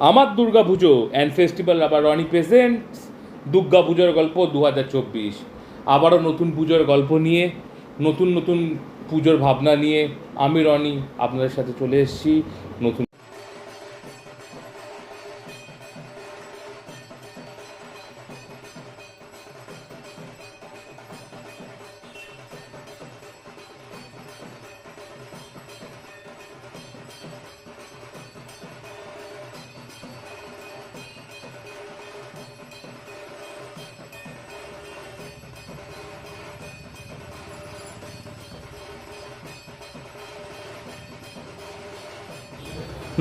আমার দুর্গা পুজো and festival আবার Roni present Durga পুজোর গল্প দু হাজার চব্বিশ। আবারও নতুন পুজোর গল্প নিয়ে, নতুন নতুন পুজোর ভাবনা নিয়ে আমি রনি আপনাদের সাথে চলে এসেছি। নতুন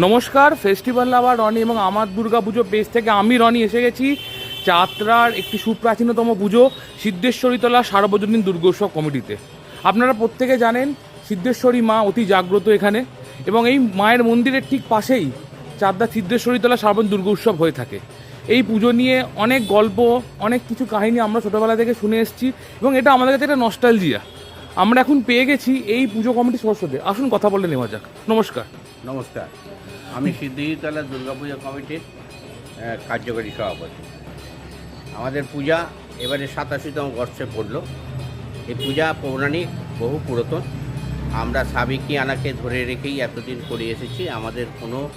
নমস্কার ফেস্টিভ্যাল আবার রনি এবং আমার দুর্গা পুজো পেজ থেকে আমি রনি এসে গেছি। যাত্রার একটি সুপ্রাচীনতম পুজো সিদ্ধেশ্বরীতলা সার্বজনীন দুর্গোৎসব কমিটিতে আপনারা প্রত্যেকে জানেন, সিদ্ধেশ্বরী মা অতি জাগ্রত এখানে এবং এই মায়ের মন্দিরের ঠিক পাশেই চারদা সিদ্ধেশ্বরীতলা সার্বজনীন দুর্গোৎসব হয়ে থাকে। এই পুজো নিয়ে অনেক গল্প, অনেক কিছু কাহিনী আমরা ছোটোবেলা থেকে শুনে এসেছি এবং এটা আমাদের কাছে একটা নস্টালজিয়া আমরা এখন পেয়ে গেছি এই পুজো কমিটির সদস্যদের। আসুন কথা বলে নেওয়া যাক। নমস্কার। নমস্কার। আমি সিদ্ধিতলা দুর্গাপূজা কমিটির আহ, কার্যকরী সভাপতি। আমাদের পূজা এবারে সাতাশিতম বর্ষে পড়ল। এই পূজা পৌরাণিক বহু পুরাতন। আমরা সাবিকি আনাকে ধরে রেখেই এতদিন করে এসেছি। আমাদের কোনো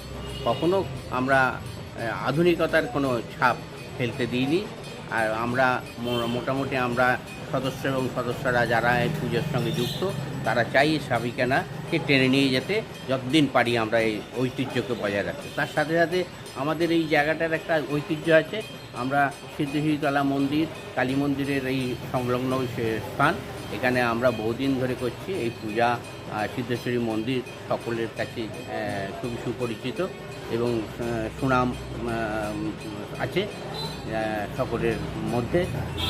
কখনো আমরা আধুনিকতার কোনো ছাপ ফেলতে দিইনি। আর আমরা মোটামুটি আমরা সদস্য এবং সদস্যরা যারা এই পুজোর সঙ্গে যুক্ত, তারা চাই সাবিকানাকে টেনে নিয়ে যেতে যতদিন পারি আমরা এই ঐতিহ্যকে বজায় রাখতে। তার সাথে সাথে আমাদের এই জায়গাটার একটা ঐতিহ্য আছে। আমরা সিদ্ধেশ্বরীতলা মন্দির, কালী মন্দিরের এই সংলগ্ন স্থান, এখানে আমরা বহুদিন ধরে করছি। এই পূজা সিদ্ধেশ্বরী মন্দির সকলের কাছে খুবই সুপরিচিত এবং সুনাম আছে। সকলের মধ্যে।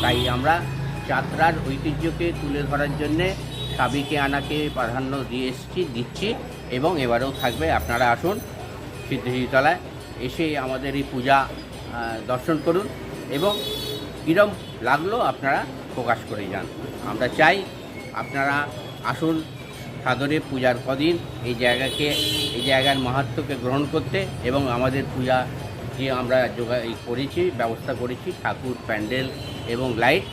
তাই আমরা যাত্রার ঐতিহ্যকে তুলে ধরার জন্যে সাবিকে আনাকে প্রাধান্য দিয়ে এসেছি, দিচ্ছি এবং এবারেও থাকবে। আপনারা আসুন সিদ্ধেশ্বরীতলায় এসে আমাদের এই পূজা দর্শন করুন এবং কীরম লাগল আপনারা প্রকাশ করে যান। আমরা চাই আপনারা আসুন সাদরে পূজার কদিন এই জায়গাকে, এই জায়গার মাহাত্ম্যকে গ্রহণ করতে এবং আমাদের পূজা যে আমরা যোগা করেছি, ব্যবস্থা করেছি, ঠাকুর, প্যান্ডেল এবং লাইট,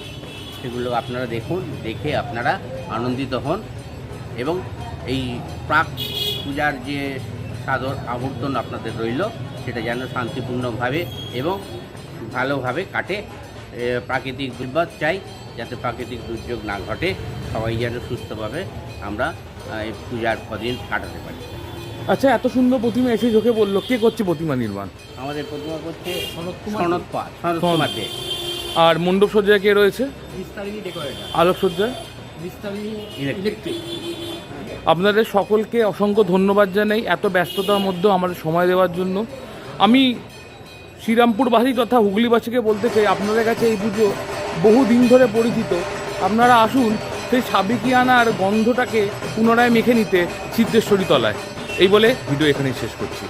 সেগুলো আপনারা দেখুন, দেখে আপনারা আনন্দিত হন এবং এই প্রাক পূজার যে সাদর আবর্তন আপনাদের রইল, সেটা যেন শান্তিপূর্ণভাবে এবং ভালোভাবে কাটে। প্রাকৃতিক দুর্যোগ চাই, যাতে প্রাকৃতিক দুর্যোগ না ঘটে, সবাই যেন সুস্থভাবে আমরা এই পূজার কদিন কাটাতে পারি। আচ্ছা এত সুন্দর প্রতিমা এসে চোখে বলল কে করছে প্রতিমা নির্মাণ? আমাদের প্রতিমা করছে সনৎ পাল সনৎ কুমার। দে আর মণ্ডপ সজ্জায় কে রয়েছে? বিস্তারিণী ডেকোরেটর আলোক সজ্জায় বিস্তারিণী ইলেকট্রিক আপনাদের সকলকে অসংখ্য ধন্যবাদ জানাই এত ব্যস্ততার মধ্যেও আমাদের সময় দেওয়ার জন্য। আমি শ্রীরামপুরবাসী তথা হুগলিবাসীকে বলতে চাই আপনাদের কাছে এই পুজো বহু দিন ধরে পরিচিত। আপনারা আসুন সেই সাবিকিয়ানার গন্ধটাকে পুনরায় মেখে নিতে সিদ্ধেশ্বরী তলায়। এই বলে ভিডিও এখানেই শেষ করছি।